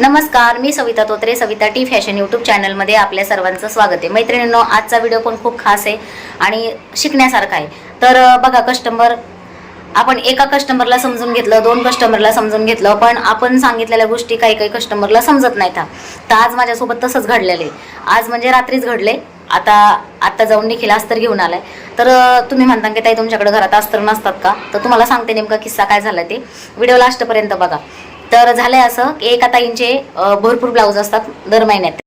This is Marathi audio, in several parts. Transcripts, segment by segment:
नमस्कार मी Savita Totre Savita T fashion YouTube चॅनलमध्ये आपल्या सर्वांचं स्वागत आहे. मैत्रिणींनो आजचा व्हिडिओ पण खूप खास आहे आणि शिकण्यासारखा आहे. तर बघा कस्टमर आपण एका कस्टमरला समजून घेतलं दोन कस्टमरला समजून घेतलं पण आपण सांगितलेल्या गोष्टी काही काही कस्टमरला समजत नाहीत. हा. तर आज माझ्यासोबत तसंच घडलेलं आहे. आज म्हणजे रात्रीच घडले आता आत्ता जाऊन निखिल अस्तर घेऊन आलाय. तर तुम्ही म्हणता की ताई तुमच्याकडे घरात अस्तर नसतात का? तर तुम्हाला सांगते नेमका किस्सा काय झाला ते. व्हिडिओ लास्टपर्यंत बघा. तर झालंय असं. की आता इंचे भरपूर ब्लाऊज असतात दर महिन्यात.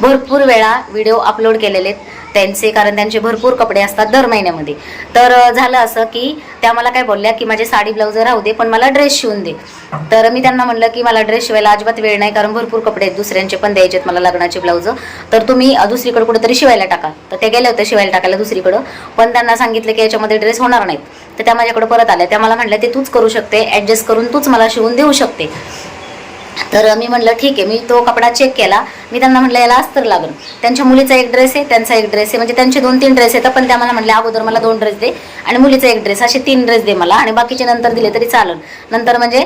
भरपूर वेळा व्हिडिओ अपलोड केलेले आहेत त्यांचे कारण त्यांचे भरपूर कपडे असतात दर महिन्यामध्ये. तर झालं असं की त्या मला काय बोलल्या की माझे साडी ब्लाऊज राहू दे पण मला ड्रेस शिवून दे. तर मी त्यांना म्हणलं की मला ड्रेस शिवायला अजिबात वेळ नाही कारण भरपूर कपडे आहेत दुसऱ्यांचे पण द्यायचे आहेत मला लग्नाचे ब्लाऊज तर तुम्ही दुसरीकडे कुठेतरी शिवायला टाका. तर ते गेले होते शिवायला टाकायला दुसरीकडं. पण त्यांना सांगितलं की याच्यामध्ये ड्रेस होणार नाहीत. तर त्या माझ्याकडे परत आल्या. त्या मला म्हटल्या ते तूच करू शकते ॲडजस्ट करून तूच मला शिवून देऊ शकते. तर मी म्हणलं ठीक आहे. मी तो कपडा चेक केला. मी त्यांना म्हटलं याला अस्तर लागेल. त्यांच्या मुलीचा एक ड्रेस आहे त्यांचा एक ड्रेस आहे. म्हणजे त्यांचे दोन तीन ड्रेस आहेत पण त्या मला म्हटल्या अगोदर मला दोन ड्रेस दे आणि मुलीचा एक ड्रेस असे तीन ड्रेस दे मला आणि बाकीचे नंतर दिले तरी चालेल. नंतर म्हणजे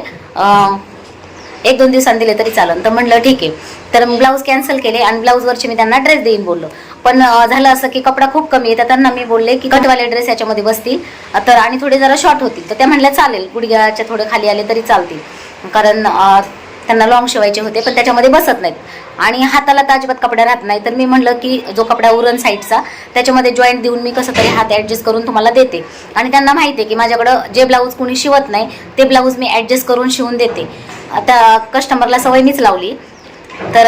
एक दोन दिवसांनी दिले तरी चालेल. तर म्हणलं ठीक आहे. तर ब्लाऊज कॅन्सल केले आणि ब्लाऊजवरचे मी त्यांना ड्रेस देईन बोललो. पण झालं असं की कपडा खूप कमी आहे तर त्यांना मी बोलले की कटवाले ड्रेस याच्यामध्ये बसतील. तर आणि थोडे जरा शॉर्ट होतील. तर त्या म्हणल्या चालेल गुडघ्याच्या थोडे खाली आले तरी चालतील. कारण त्यांना लॉंग शिवायचे होते पण त्याच्यामध्ये बसत नाहीत. आणि हाताला तर अजिबात कपडा राहत नाही तर मी म्हणलं की जो कपडा उरण साईडचा त्याच्यामध्ये जॉईंट देऊन मी कसं तरी हात ॲडजस्ट करून तुम्हाला देते. आणि त्यांना माहिती आहे की माझ्याकडं जे ब्लाऊज कुणी शिवत नाही ते ब्लाऊज मी ॲडजस्ट करून शिवून देते. आता कस्टमरला सवय मीच लावली. तर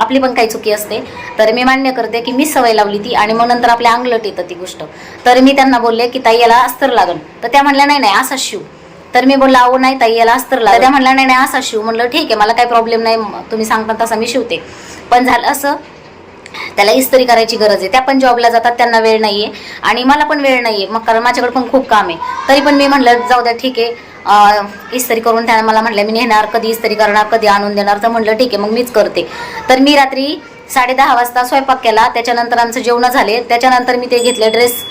आपली पण काही चुकी असते. तर मी मान्य करते की मीच सवय लावली ती आणि मग नंतर आपल्या अंगलट येतं ती गोष्ट. तर मी त्यांना बोलले की ताई याला अस्तर लागल तर त्या म्हणल्या नाही नाही असा शिव. तर मी बोलला अहो नाही ताई याला अस्तर लागलं. त्या म्हणल्या नाही नाही असा शिव. म्हणलं ठीक आहे मला काही प्रॉब्लेम नाही तुम्ही सांगता तसा मी शिवते. पण झालं असं त्याला इस्त्री करायची गरज आहे. त्या पण जॉबला जातात त्यांना वेळ नाहीये. आणि मला पण वेळ नाहीये मग कारण माझ्याकडे पण खूप काम आहे. तरी पण मी म्हणलं जाऊ द्या ठीक आहे. इस्त्री करून त्याने मला म्हटलं मी नेणार कधी इस्त्री करणार कधी आणून देणार. तर म्हणलं ठीक आहे मग मीच करते. तर मी रात्री साडे दहा वाजता स्वयंपाक केला. त्याच्यानंतर आमचं जेवण झाले. त्याच्यानंतर मी ते घेतले ड्रेस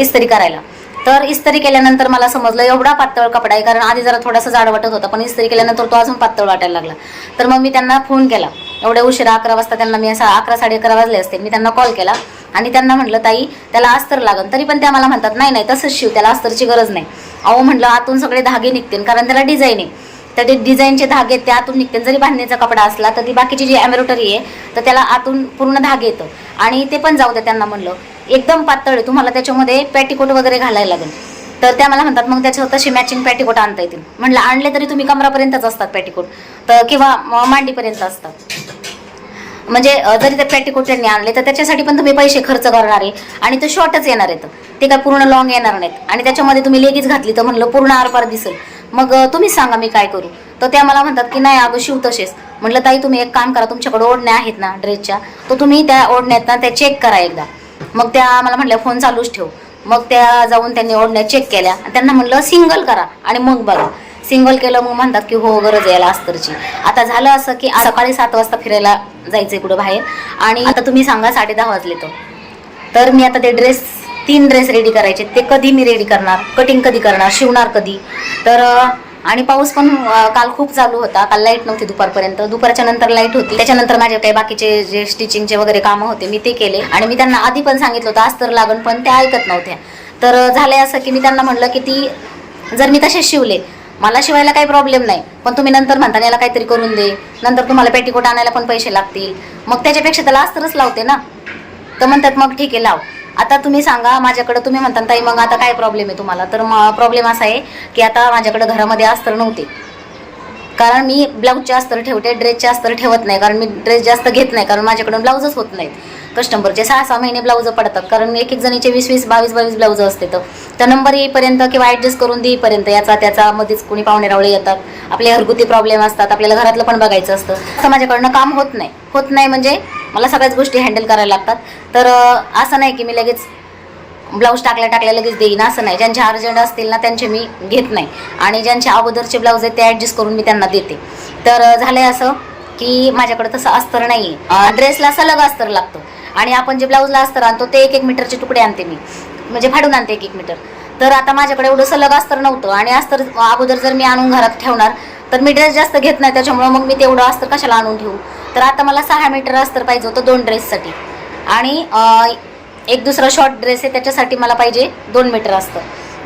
इस्त्री करायला. तर इस्त्री केल्यानंतर मला समजलं एवढा पातळ कपडा आहे कारण आधी जरा थोडासा जाड वाटत होता पण इस्त्री केल्यानंतर तो अजून पातळ वाटायला लागला. तर मग मी त्यांना फोन केला. एवढ्या उशिरा अकरा वाजता त्यांना मी असा अकरा साडे अकरा वाजले असते. मी त्यांना कॉल केला आणि त्यांना म्हटलं ताई त्याला अस्तर लागन. तरी पण त्या मला म्हणतात नाही नाही तसंच शिव त्याला अस्तरची गरज नाही. अहो म्हटलं आतून सगळे धागे निघतील कारण त्याला डिझाईन आहे. तर ते डिझाईनचे धागे त्या आतून निघतील. जरी बांधणीचा कपडा असला तर ती बाकीची जी एम्ब्रॉयडरी आहे तर त्याला आतून पूर्ण धागे येतं. आणि ते पण जाऊ द्या त्यांना म्हणलं. एकदम पातळ आहे. तुम्हाला त्याच्यामध्ये पॅटिकोट वगैरे घालायला लागेल. तर त्या मला म्हणतात मग त्याच्यावर तशी मॅचिंग पॅटिकोट आणता येतील. म्हटलं आणले तरी तुम्ही कमरापर्यंतच असतात पॅटिकोट तर किंवा मांडीपर्यंत असतात. म्हणजे जरी ते पॅटिकोट त्यांनी आणले तर त्याच्यासाठी पण तुम्ही पैसे खर्च करणार आहे. आणि ते शॉर्टच येणार आहेत. ते काय पूर्ण लॉंग येणार नाहीत. आणि त्याच्यामध्ये तुम्ही लेगीच घातली तर म्हणलं पूर्ण आरपार दिसेल. मग तुम्ही तुम्हीच सांगा मी काय करू? तर त्या मला म्हणतात की नाही अगं शिव तसेच. म्हटलं ताई तुम्ही एक काम करा तुमच्याकडे ओढण्या आहेत ना ड्रेसच्या तर तुम्ही त्या ओढण्यात ना त्या चेक करा एकदा. मग त्या मला म्हटल्या फोन चालूच ठेव. मग त्या जाऊन त्यांनी ओढण्या चेक केल्या. त्यांना म्हणलं सिंगल करा आणि मग बघा. सिंगल केलं मग म्हणतात की हो गरज यायला अस्तरची. आता झालं असं की सकाळी सात वाजता फिरायला जायचंय कुठं बाहेर. आणि आता तुम्ही सांगा साडे दहा वाजले तर तर मी आता ते ड्रेस तीन ड्रेस रेडी करायचे. ते कधी मी रेडी करणार? कटिंग कधी करणार? शिवणार कधी? तर आणि पाऊस पण काल खूप चालू होता. काल लाइट नव्हती दुपारपर्यंत. दुपारच्या नंतर लाइट होती. त्याच्यानंतर माझे काही बाकीचे जे स्टिचिंगचे वगैरे कामं होते मी ते केले. आणि मी त्यांना आधी पण सांगितलं होतं आज तर लागण पण त्या ऐकत नव्हत्या. तर झालंय असं की मी त्यांना म्हणलं की ती जर मी तसेच शिवले मला शिवायला काही प्रॉब्लेम नाही. पण तुम्ही नंतर म्हणता याला काहीतरी करून दे. नंतर तुम्हाला पेटीकोट आणायला पण पैसे लागतील. मग त्याच्यापेक्षा त्याला अस्तरच लावते ना. तर म्हणतात मग ठीक आहे लाव. आता तुम्ही सांगा माझ्याकडे तुम्ही म्हणता ताई मग आता काय प्रॉब्लेम आहे तुम्हाला? तर प्रॉब्लेम असा आहे की आता माझ्याकडे घरामध्ये अस्तर नव्हते. कारण मी ब्लाऊजचे अस्तर ठेवते ड्रेसचे अस्तर ठेवत नाही कारण मी ड्रेस जास्त घेत नाही कारण माझ्याकडून ब्लाऊजच होत नाहीत. कस्टमरचे सहा सहा महिने ब्लाऊज पडतात कारण एक एक जणीचे वीस वीस बावीस बावीस ब्लाऊज असते तर. त्या नंबर येईपर्यंत किंवा ॲडजस्ट करून देईपर्यंत याचा त्याचा मध्येच कोणी पाहुणे रावळे येतात. आपले घरगुती प्रॉब्लेम असतात आपल्याला घरातलं पण बघायचं असतं. असं माझ्याकडनं काम होत नाही. होत नाही म्हणजे मला सगळ्याच गोष्टी हँडल करायला लागतात. तर असं नाही की मी लगेच ब्लाऊज टाकल्या टाकल्या लगेच देईन असं नाही. ज्यांचे अर्जंट असतील ना त्यांचे मी घेत नाही. आणि ज्यांचे अगोदरचे ब्लाऊज आहेत ते ॲडजस्ट करून मी त्यांना देते. तर अं, झालंय असं की माझ्याकडे तसं अस्तर नाही आहे ड्रेसला सलग अस्तर लागतं. आणि आपण जे ब्लाऊजला अस्तर आणतो ते एक एक मीटरचे तुकडे आणते मी. म्हणजे फाडून आणते एक एक मीटर. तर आता माझ्याकडे एवढं सलग अस्तर नव्हतं. आणि अस्तर अगोदर जर मी आणून घरात ठेवणार तर मी ड्रेस जास्त घेत नाही. त्याच्यामुळे मग मी तेवढं अस्तर कशाला आणून ठेवू? तर आता मला सहा मीटर अस्तर पाहिजे होतं दोन ड्रेससाठी आणि एक दुसरा शॉर्ट ड्रेस आहे त्याच्यासाठी मला पाहिजे दोन मीटर अस्तर.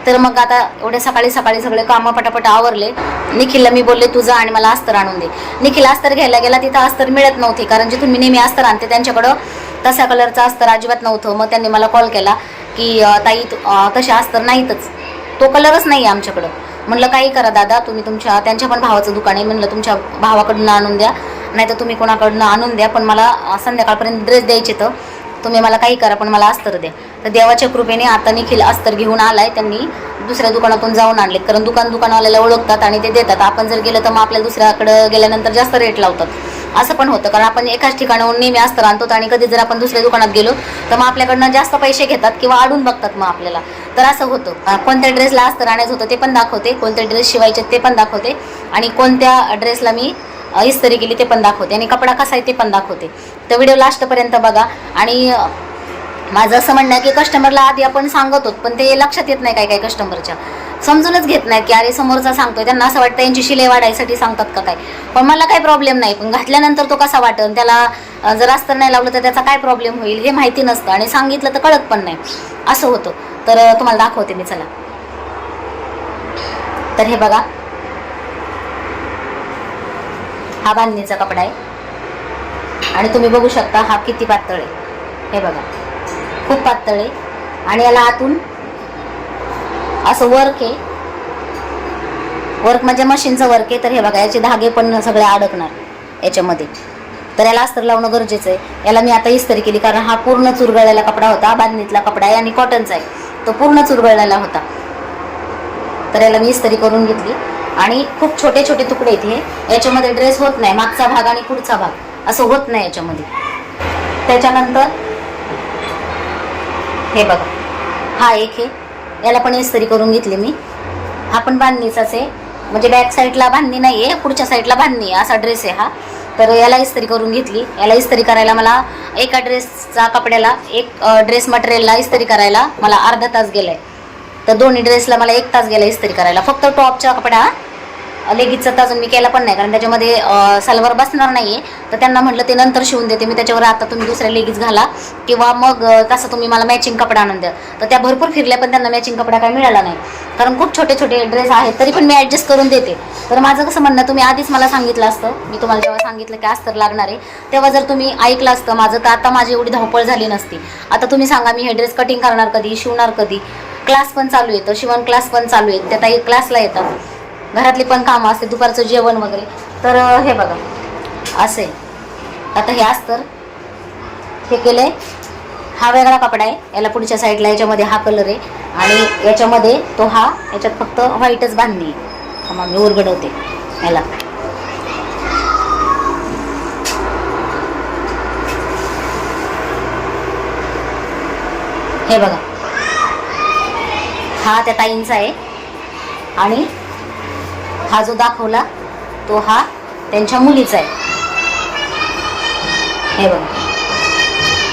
तर मग आता एवढे सकाळी सकाळी सगळे कामं पटापट आवरले. निखिलला मी बोलले तुझं आणि मला अस्तर आणून दे. निखिल अस्तर घ्यायला गेला तिथं अस्तर मिळत नव्हते. कारण जिथून मी नेहमी अस्तर आणते त्यांच्याकडं तसा कलरचं अस्तर अजिबात नव्हतं. मग त्यांनी मला कॉल केला की ताई तसे अस्तर नाहीतच. तो कलरच नाही आहे आमच्याकडं. म्हणलं काही करा दादा तुम्ही तुमच्या त्यांच्या पण भावाचं दुकान आहे. म्हणलं तुमच्या भावाकडून आणून द्या. नाही तर तुम्ही कोणाकडनं आणून द्या पण मला संध्याकाळपर्यंत ड्रेस द्यायचे तर तुम्ही मला काही करा पण मला अस्तर द्या. तर देवाच्या कृपेने आता निखिल अस्तर घेऊन आलाय त्यांनी दुसऱ्या दुकानातून जाऊन आणले कारण दुकान दुकानवाल्याला ओळखतात आणि ते देतात. आपण जर गेलं तर मग आपल्याला दुसऱ्याकडं गेल्यानंतर जास्त रेट लावतात. असं पण होतं. कारण आपण एकाच ठिकाणाहून नेहमी अस्तर आणतो आणि कधी जर आपण दुसऱ्या दुकानात गेलो तर मग आपल्याकडनं जास्त पैसे घेतात किंवा आडून बघतात मग आपल्याला. तर असं होतं. कोणत्या ड्रेसला अस्तर आणायचं होतं ते पण दाखवते. कोणते ड्रेस शिवायचे ते पण दाखवते. आणि कोणत्या ड्रेसला मी इस्त्री केली ते पण दाखवते. आणि कपडा कसा आहे ते पण दाखवते. तर व्हिडिओ लास्टपर्यंत बघा. आणि माझं असं म्हणणं आहे की कस्टमरला आधी आपण सांगत होत पण ते लक्षात येत नाही काय काय कस्टमरच्या समजूनच घेत नाहीत की अरे समोरचा सांगतोय. त्यांना असं वाटतं यांची शिलाई वाढायसाठी सांगतात का काय? पण मला काही प्रॉब्लेम नाही. पण घातल्यानंतर तो कसा वाटेल? त्याला जर अस्तर नाही लावलं तर त्याचा काय प्रॉब्लेम होईल? हे माहिती नसतं. आणि सांगितलं तर कळत पण नाही. असं होतं. तर तुम्हाला दाखवते मी चला. तर हे बघा. हा बांधणीचा कपडा आहे. आणि तुम्ही बघू शकता हा किती पातळ आहे. हे बघा. खूप पातळ आहे. आणि याला आतून असं वर्क आहे. वर्क म्हणजे मशीनचं वर्क आहे. तर हे बघा याचे धागे पण सगळे अडकणार याच्यामध्ये. तर याला अस्तर लावणं गरजेचं आहे. याला मी आता इस्त्री केली कारण हा पूर्ण चुरगळलेला कपडा होता. बांधणीतला कपडा आहे आणि कॉटनचा आहे. तो पूर्ण चुरगळलेला होता. तर याला मी इस्त्री करून घेतली. आणि खूप छोटे छोटे तुकडे आहेत हे. याच्यामध्ये ड्रेस होत नाही. मागचा भाग आणि पुढचा भाग. असं होत नाही याच्यामध्ये. त्याच्यानंतर हे बघा. हा एक हे याला पण इस्त्री करून घेतली मी. हा पण बांधणीचाच आहे. म्हणजे बॅक साईडला बांधणी नाही आहे पुढच्या साईडला बांधणी आहे. असा ड्रेस आहे हा. तर याला इस्त्री करून घेतली. याला इस्त्री करायला मला एका ड्रेसचा कपड्याला एक ड्रेस मटेरियलला इस्त्री करायला मला अर्धा तास गेलाय. तर दोन्ही ड्रेसला मला एक तास गेला इस्त्री करायला. फक्त टॉपचा कपडा लेगीजचा तर अजून मी केला पण नाही कारण त्याच्यामध्ये सलवार बसणार नाही आहे तर त्यांना म्हटलं ते नंतर शिवून देते मी त्याच्यावर आता तुम्ही दुसऱ्या लेगीज घाला किंवा मग तसं तुम्ही मला मॅचिंग कपडा आणून द्या. तर त्या भरपूर फिरल्या पण त्यांना मॅचिंग कपडा काय मिळाला नाही. कारण खूप छोटे छोटे ड्रेस आहेत तरी पण मी ॲडजस्ट करून देते. तर माझं कसं म्हणणं तुम्ही आधीच मला सांगितलं असतं मी तुम्हाला जेव्हा सांगितलं की अस्तर लागणार आहे तेव्हा जर तुम्ही ऐकलं असतं माझं तर आता माझी एवढी धावपळ झाली नसती. आता तुम्ही सांगा मी हे ड्रेस कटिंग करणार कधी शिवणार कधी? क्लास पण चालू येतं शिवण क्लास पण चालू आहेत त्या ताई क्लासला येतात. घरातली पण कामं असते दुपारचं जेवण वगैरे. तर हे बघा. असे आता हे अस्तर हे केलंय. हा वेगळा कपडा आहे. याला पुढच्या साईडला याच्यामध्ये हा कलर आहे. आणि याच्यामध्ये तो हा याच्यात फक्त व्हाईटच बांधणी आहे. मग मी उरगडवते. याला. हे बघा. हा त्या ताईंचा आहे. आणि हा जो दाखवला तो हा त्यांच्या मुलीचा आहे. हे बघा.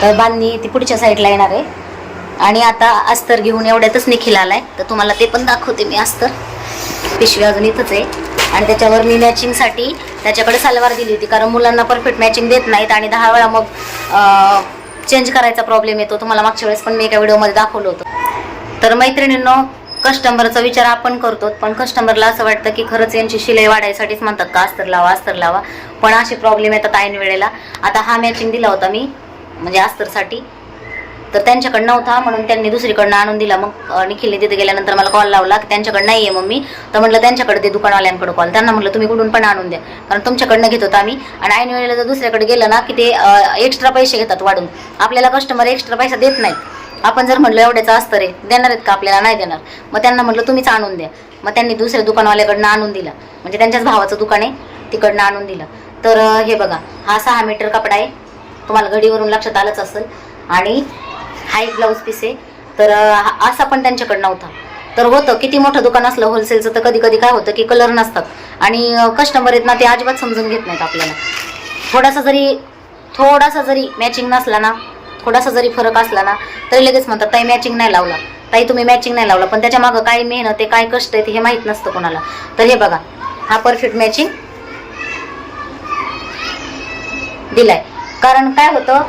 तर बांधणी ती पुढच्या साईडला येणार आहे. आणि आता अस्तर घेऊन एवढ्यातच निखिल आलाय. तर तुम्हाला ते पण दाखवते मी अस्तर. पिशवी अजून इथंच आहे. आणि त्याच्यावर मी मॅचिंगसाठी त्याच्याकडे सलवार दिली होती. कारण मुलांना परफेक्ट मॅचिंग देत नाहीत आणि दहा वेळा मग चेंज करायचा प्रॉब्लेम येतो. तुम्हाला मागच्या वेळेस पण मी एका व्हिडिओमध्ये दाखवलं होतं. तर मैत्रिणींनो कस्टमरचा विचार आपण करतो पण कस्टमरला असं वाटतं की खरंच यांची शिलाई वाढायसाठीच म्हणतात का अस्तर लावा अस्तर लावा. पण असे प्रॉब्लेम येतात ऐन वेळेला. आता हा मॅचिंग दिला होता मी म्हणजे अस्तरसाठी तर त्यांच्याकडं नव्हता म्हणून त्यांनी दुसरीकडनं आणून दिला. मग निखिलने तिथे गेल्यानंतर मला कॉल लावला की त्यांच्याकडे नाही आहे मम्मी. तर म्हटलं त्यांच्याकडे ते दुकानवाल्यांकडे कॉल त्यांना म्हटलं तुम्ही कुठून पण आणून द्या. कारण तुमच्याकडनं घेत होतो आम्ही. आणि ऐन वेळेला जर दुसऱ्याकडे गेलं ना की ते एक्स्ट्रा पैसे घेतात वाढून. आपल्याला कस्टमर एक्स्ट्रा पैसा देत नाहीत. आपण जर म्हटलं एवढ्याचं असतं रे देणार आहेत का आपल्याला? नाही देणार. मग त्यांना म्हटलं तुम्हीच आणून द्या. मग त्यांनी दुसऱ्या दुकानवाल्याकडनं आणून दिला. म्हणजे त्यांच्याच भावाचं दुकान आहे तिकडनं आणून दिलं. तर हे बघा हा सहा मीटर कपडा आहे. तुम्हाला घडीवरून लक्षात आलंच असेल. आणि हा एक ब्लाऊज पीस आहे. तर हा- असा पण त्यांच्याकडे नव्हता तर होतं किती मोठं दुकान असलं होलसेलचं तर कधी कधी काय होतं की कलर नसतात. आणि कस्टमर आहेत ना ते अजिबात समजून घेत नाहीत आपल्याला. थोडासा जरी थोडासा जरी मॅचिंग नसला ना थोडासा जरी फरक असला ना तरी लगेच म्हणतात ताई मॅचिंग नाही लावला. ताई तुम्ही मॅचिंग नाही लावला. पण त्याच्या मागं काय मेहनत आहे काय कष्ट आहे हे माहीत नसतं कोणाला. तर हे बघा हा परफेक्ट मॅचिंग दिलाय. कारण काय होतं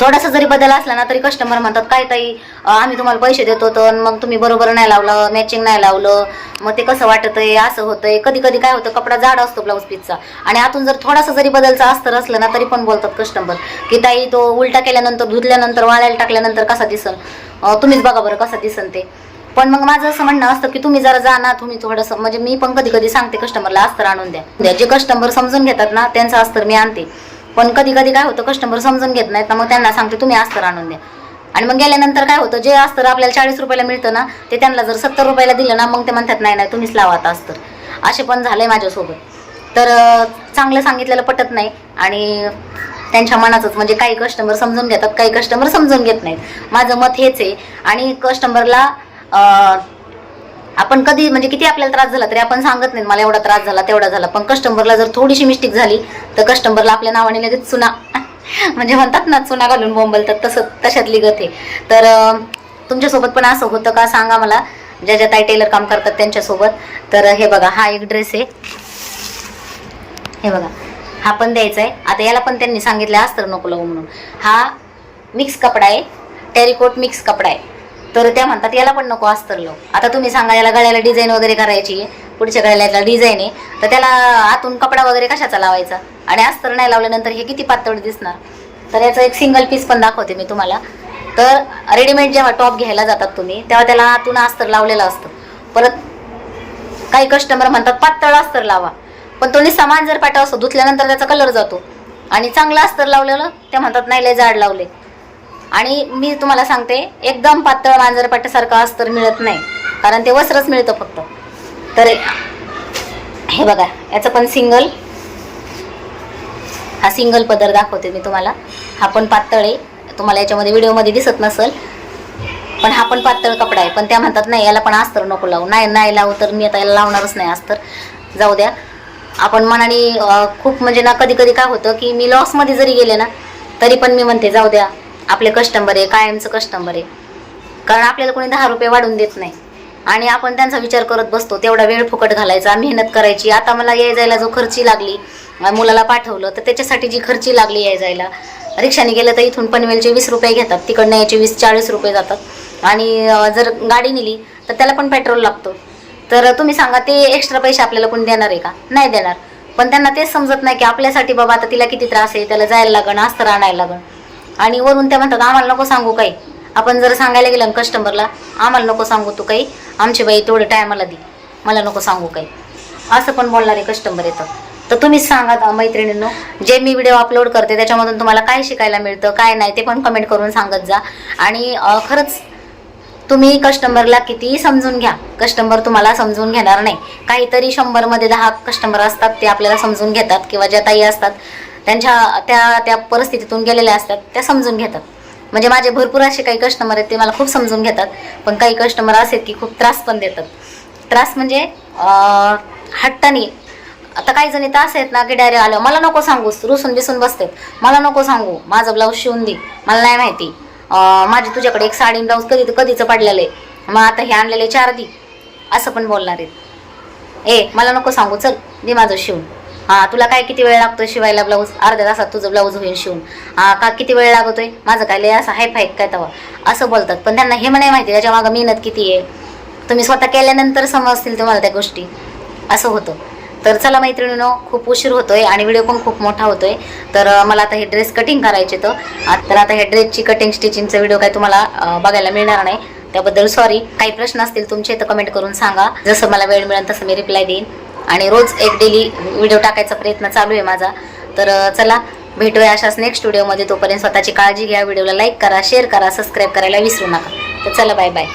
थोडासा जरी बदल असला ना तरी कस्टमर म्हणतात काय ताई आम्ही तुम्हाला पैसे देतो तर मग तुम्ही बरोबर नाही लावलं मॅचिंग नाही लावलं. मग ते कसं वाटतंय असं होतंय. कधी कधी काय होतं कपडा जाड असतो ब्लाऊज पीसचा आणि आतून जर थोडासा जरी बदलचा अस्तर असलं ना तरी पण बोलतात कस्टमर की ताई तो उलटा केल्यानंतर धुतल्यानंतर वाळायला टाकल्यानंतर कसा दिसल तुम्हीच बघा बरं कसा दिसन ते. पण मग माझं असं म्हणणं असतं की तुम्ही जरा जा ना तुम्ही थोडंसं म्हणजे मी पण कधी कधी सांगते कस्टमरला अस्तर आणून द्या. द्या जे कस्टमर समजून घेतात ना त्यांचं अस्तर मी आणते. पण कधी कधी काय होतं कस्टमर समजून घेत नाहीत ना मग त्यांना सांगते तुम्ही अस्तर आणून द्या. आणि मग गेल्यानंतर काय होतं जे अस्तर आपल्याला चाळीस रुपयाला मिळतं ना ते त्यांना जर सत्तर रुपयाला दिलं ना मग ते म्हणतात नाही नाही तुम्हीच लावा आता अस्तर. असे पण झालंय माझ्यासोबत. तर चांगलं सांगितलेलं पटत नाही आणि त्यांच्या मनाचंच म्हणजे काही कस्टमर समजून घेतात काही कस्टमर समजून घेत नाहीत. माझं मत हेच आहे आणि कस्टमरला आपण कधी म्हणजे किती आपल्याला त्रास झाला तरी आपण सांगत नाही मला एवढा त्रास झाला तेवढा झाला. पण कस्टमरला जर थोडीशी मिस्टेक झाली तर कस्टमरला आपल्या नावाने लगेच चुना म्हणजे म्हणतात ना चुना घालून बोंबलतात तसं तशातली गत आहे. तर तुमच्यासोबत पण असं होतं का? सांगा मला. ज्या ज्या ताई टेलर काम करतात त्यांच्यासोबत. तर हे बघा हा एक ड्रेस आहे. हे बघा हा पण द्यायचा आहे. आता याला पण त्यांनी सांगितलं असतं नको लावू म्हणून. हा मिक्स कपडा आहे. टेरिकोट मिक्स कपडा आहे. तर त्या म्हणतात याला पण नको अस्तर लावू आता तुम्ही सांगा याला गळ्याला डिझाईन वगैरे करायची पुढच्या गळ्याला डिझाईन आहे तर त्याला आतून कपडा वगैरे कशाचा लावायचा? आणि अस्तर नाही लावल्यानंतर हे किती पातळ दिसणार? तर याचं एक सिंगल पीस पण दाखवते मी तुम्हाला. तर रेडीमेड जेव्हा टॉप घ्यायला जातात तुम्ही तेव्हा त्याला आतून अस्तर लावलेलं असतं. परत काही कस्टमर म्हणतात पातळ अस्तर लावा. पण तो समान जर पाटा असतो धुतल्यानंतर त्याचा कलर जातो. आणि चांगलं अस्तर लावलेलं ते म्हणतात नाही लय जाड लावले आणि मी तुम्हाला सांगते एकदम पातळ मांजरपाट्यासारखं अस्तर मिळत नाही कारण ते वस्त्रच मिळतं फक्त. तर हे बघा याचं पण सिंगल हा सिंगल पदर दाखवते मी तुम्हाला. हा पण पातळ आहे. तुम्हाला याच्यामध्ये व्हिडिओमध्ये दिसत नसेल. पण हा पण पातळ कपडा आहे. पण त्या म्हणतात नाही याला पण अस्तर नको लावू. नाही नाही लावू तर मी आता याला लावणारच नाही अस्तर जाऊ द्या. आपण मनाने खूप म्हणजे ना कधी कधी काय होतं की मी लॉसमध्ये जरी गेले ना तरी पण मी म्हणते जाऊ द्या. आपले कस्टमर आहे कायमचं कस्टमर आहे. कारण आपल्याला कोणी दहा रुपये वाढून देत नाही. आणि आपण त्यांचा विचार करत बसतो तेवढा वेळ फुकट घालायचा मेहनत करायची. आता मला याय जायला जो खर्ची लागली मुलाला पाठवलं तर त्याच्यासाठी जी खर्ची लागली याय जायला रिक्षाने गेलं तर इथून पनवेलचे वीस रुपये घेतात तिकडनं याचे वीस चाळीस रुपये जातात. आणि जर गाडी नेली तर त्याला पण पेट्रोल लागतो. तर तुम्ही सांगा ते एक्स्ट्रा पैसे आपल्याला कोणी देणार आहे का? नाही देणार. पण त्यांना तेच समजत नाही की आपल्यासाठी बाबा आता तिला किती त्रास आहे त्याला जायला लागण अस्तर आणायला लागण आणि वरून ते म्हणतात आम्हाला नको सांगू काही. आपण जर सांगायला गेलं कस्टमरला आम्हाला नको सांगू तू काही. आमची बाई तेवढं टायमाला दे. मला नको सांगू काही. असं पण बोलणारे कस्टमर येतं तर तुम्हीच सांगा मैत्रिणींनो जे मी व्हिडिओ अपलोड करते त्याच्यामधून तुम्हाला काय शिकायला मिळतं काय नाही ते पण कमेंट करून सांगत जा. आणि खरंच तुम्ही कस्टमरला कितीही समजून घ्या. कस्टमर तुम्हाला समजून घेणार नाही. काहीतरी शंभरमध्ये दहा कस्टमर असतात ते आपल्याला समजून घेतात किंवा ज्या ताई असतात त्यांच्या त्या त्या परिस्थितीतून गेलेल्या असतात त्या समजून घेतात. म्हणजे माझे भरपूर असे काही कस्टमर आहेत ते मला खूप समजून घेतात. पण काही कस्टमर असे आहेत की खूप त्रास पण देतात. त्रास म्हणजे हट्टाने. आता काही जणी तर असे आहेत ना की डायरेक्ट आलं मला नको सांगूस रुसून बिसून बसतात. मला नको सांगू माझं ब्लाऊज शिवून दे. मला नाही माहिती. माझी तुझ्याकडे एक साडी ब्लाऊज कधी कधीचं पडलेलं आहे. मग आता हे आणलेले चार दी. असं पण बोलणार आहेत. ए मला नको सांगू चल दे माझं शिवून. तुला काय किती वेळ लागतो शिवायला ब्लाऊज? अर्ध्या तासात तुझं ब्लाऊज होईल शिवून. का किती वेळ लागतोय? माझं काय लय असं हाय फाय काय तवा? असं बोलतात. पण त्यांना हे नाही माहिती त्याच्या मागं मेहनत किती आहे? तुम्ही स्वतः केल्यानंतर समजतील तुम्हाला त्या गोष्टी. असं होतं. तर चला मैत्रिणीनो खूप उशीर होतोय आणि व्हिडिओ पण खूप मोठा होतोय. तर मला आता हे ड्रेस कटिंग करायचे तर तर आता हे ड्रेसची कटिंग स्टिचिंगचा व्हिडिओ काय तुम्हाला बघायला मिळणार नाही. त्याबद्दल सॉरी काही प्रश्न असतील तुमचे तर कमेंट करून सांगा. जसं मला वेळ मिळेल तसं मी रिप्लाय देईन. आणि रोज एक डेली व्हिडिओ टाकायचा प्रयत्न चालू आहे माझा. तर चला भेटूया अशाच नेक्स्ट व्हिडिओमध्ये तोपर्यंत स्वतःची काळजी घ्या. व्हिडिओला लाईक करा शेअर करा सबस्क्राईब करायला विसरू नका. तर चला बाय बाय